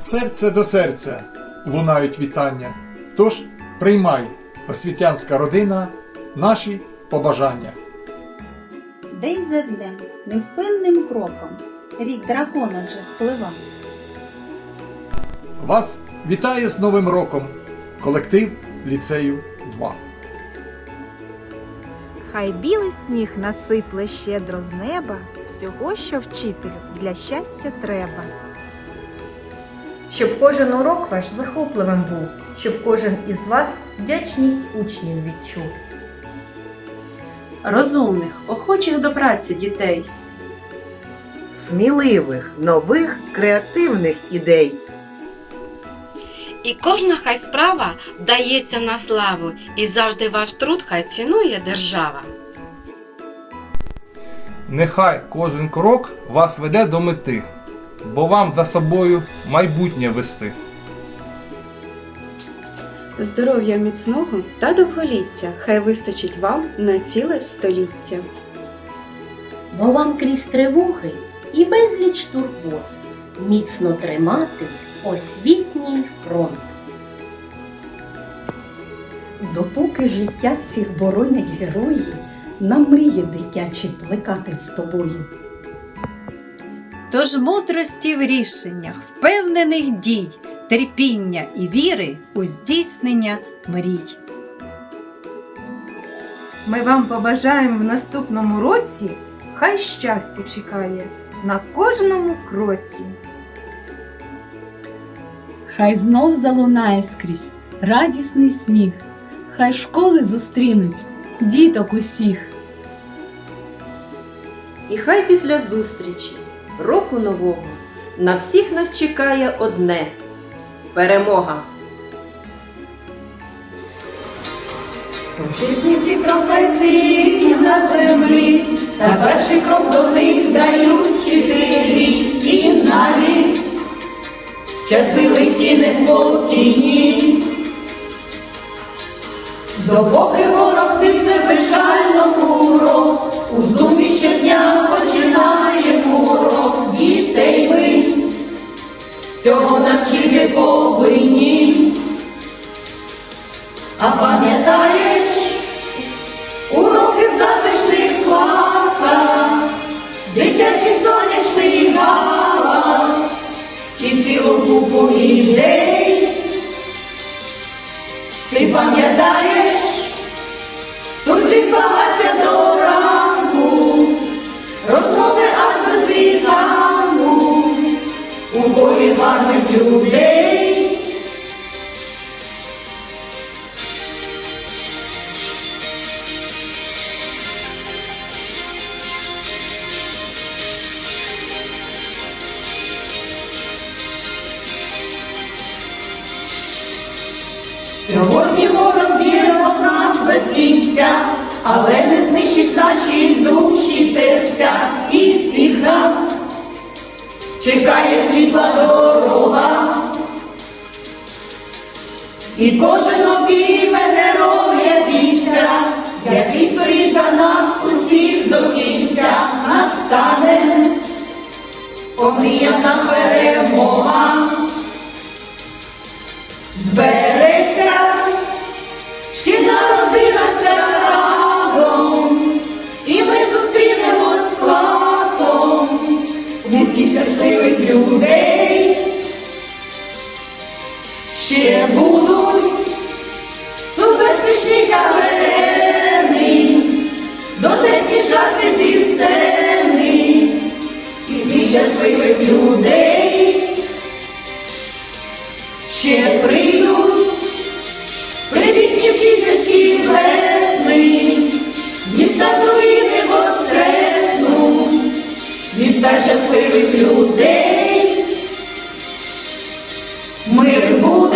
Від серця до серця лунають вітання. Тож приймай, освітянська родина, наші побажання. День за днем, невпинним кроком, рік дракона вже спливав. Вас вітає з Новим роком колектив ліцею 2. Хай білий сніг насипле щедро з неба, всього, що вчителю для щастя треба. Щоб кожен урок ваш захопливим був, щоб кожен із вас вдячність учнів відчув. розумних, охочих до праці дітей. сміливих, нових, креативних ідей. І кожна хай справа вдається на славу, і завжди ваш труд хай цінує держава. Нехай кожен крок вас веде до мети, бо вам за собою майбутнє вести. Здоров'я міцного та довголіття хай вистачить вам на ціле століття. бо вам крізь тривоги і безліч турбот міцно тримати освітній фронт. Допоки життя всіх боронять герої, нам мрії дитячі плекати з тобою. Тож мудрості в рішеннях, впевнених дій, терпіння і віри у здійснення мрій. Ми вам побажаємо в наступному році, хай щастя чекає на кожному кроці. Хай знов залунає скрізь радісний сміх, хай школи зустрінуть діток усіх. І хай після зустрічі, року нового, на всіх нас чекає одне перемога. Чесні всі професії на землі, та перший крок до них дають вчителі, і навіть часи лихі неспокійні. Допоки ворог тисне безжально куро, у зумі щодня Всього не повинні. А пам'ятаєш гарних людей. Сьогодні ворог б'ємо в нас без кінця, але не знищить наші душі, серця і. Чекає світла дорога, і кожен обійме героя бійця, який стоїть за нас усіх до кінця, настане, помріяна перемога. Збереться, шкільна родина ще будуть субезпечні кавени, дотепні жарти зі сцени. І зі щасливих людей, ще прийдуть привітні вчительські весни, міста з руїни воскресну, міста щасливих людей. Мир буде.